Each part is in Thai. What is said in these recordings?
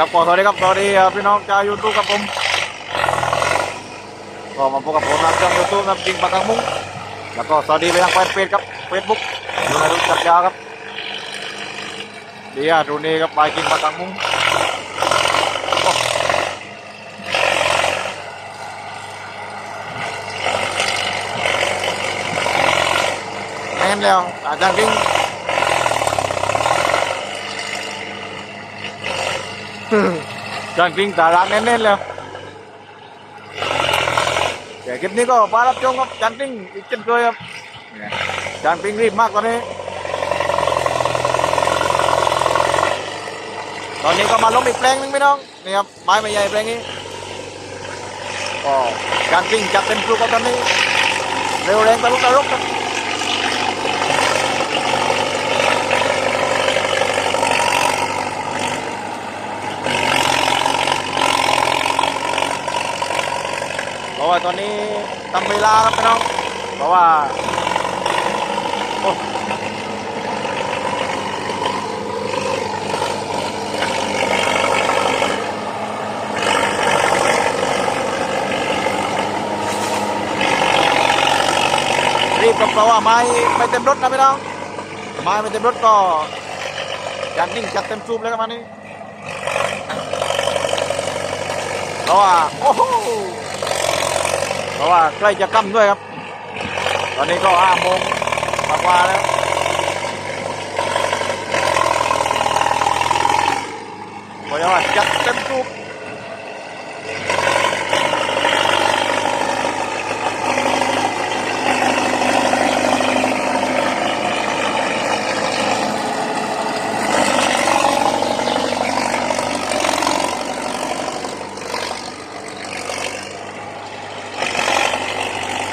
ครับขอสวัสดีครับสวัสดีพี่น้องชาวยูทูบครับผมก็มาพบกับผมนะช่องยูทูบนะจริงปากกังมุ้งแล้วก็สวัสดีไปทางแฟนเพจครับเฟซบุ๊กดูในรุ่นจักรยาครับเดียดูนี่ครับไปกินปากกังมุ้งแน่นแล้วอาจารย์กิง จานกริ้งตารานแน่นๆเลยแต่คลิปนี้ก็ปารับชมครับจานกริ้งอีกเช่นเคยครับจานกริ้งรีบมากตอนนี้ ตอนนี้ก็มาล้มอีกแปลงหนึงพี่น้องนี่ครับไม้ไม่ใหญ่แปลงนี้ก็จานกริ้งจัดเต็มรูปครับตอนนี้เร็วแรงตะลุกตะลุกครับเพราะว่า ตอนนี้ทำเวลาครับพี่น้องเพราะว่ารีบครับเพราะว่าไม้ไม่เต็มรถนะพี่น้องไม้ไม่เต็มรถก็จานนิ่งจัดเต็มซูมเลยครับมันนี้เพราะว่าโอ้โห เพราะว่าใกล้จะค่ำด้วยครับ ตอนนี้ก็ห้าโมงกว่าแล้วก็ยังว่าจัดเต็มทุก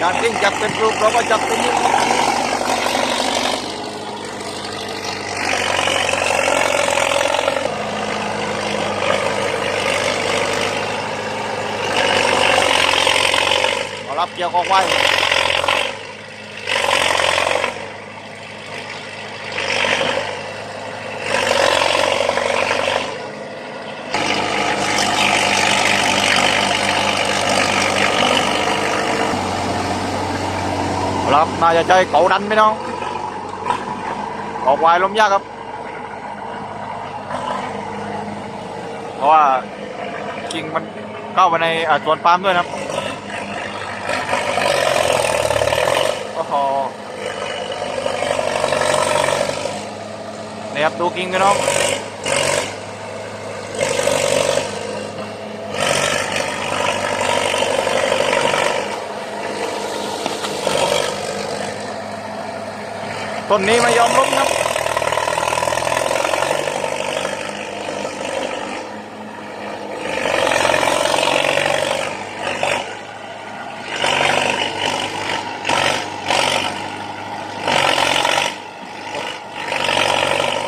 ารทิ้งจัดเป็นรูปเราก็จัดเป็นยิ่งรับเกี่ยวกองไว้ ขอรับ น่าจะใช้เก่าดันไหมน้อง ออกวายลมยากครับ เพราะว่ากิ่งมันเข้าไปในอ่าสวนปาล์มด้วยนะครับโอ้โหนี่ครับดูกิ่งกันน้อง ต้นนี้ไม่ยอมล้มครับ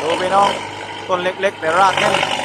ดูพี่น้อง ต้นเล็ก ๆ แต่รากแน่น